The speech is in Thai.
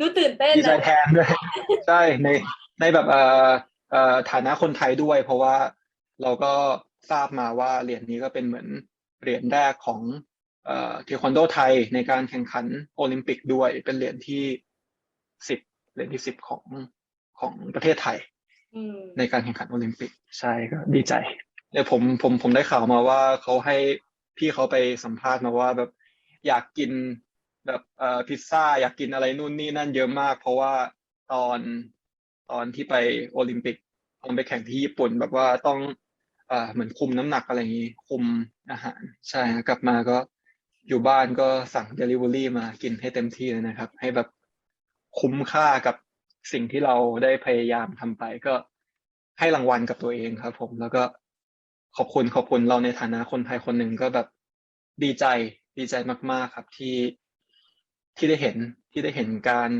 ดูตื่นเต้นดีใจนะแทนด้วยใช่ในในแบบเอ่อเอ่อฐานะคนไทยด้วย เพราะว่าเราก็ทราบมาว่าเหรียญนี้ก็เป็นเหมือนเหรียญแรกของเอ่อเทควันโดไทยในการแข่งขันโอลิมปิกด้วยเป็นเหรียญที่สิบเหรียญที่สิบของของประเทศไทยอืมในการแข่งขันโอลิมปิก ใช่ก็ดีใจเดี๋ยวผมผมผมได้ข่าวมาว่าเขาให้พี่เขาไปสัมภาษณ์มาว่าแบบอยากกิน แบบเอ่อพิซซ่าอยากกินอะไรนู่นนี่นั่นเยอะมาก เพราะว่าตอนตอนที่ไปโอลิมปิกตอนไปแข่งที่ญี่ปุ่น แบบว่าต้องเอ่อเหมือนคุมน้ำหนักอะไรอย่างนี้ คุมอาหาร ใช่กลับมาก็อยู่บ้านก็สั่ง Delivery มากินให้เต็มที่เลยนะครับ ให้แบบคุ้มค่ากับสิ่งที่เราได้พยายามทำไปก็ให้รางวัลกับตัวเองครับ ผมแล้วก็ขอบคุณขอบคุณเราในฐานะคนไทยคนหนึ่งก็แบบดีใจดีใจมาก ๆ ครับที่ ที่ได้เห็นที่ได้เห็นการ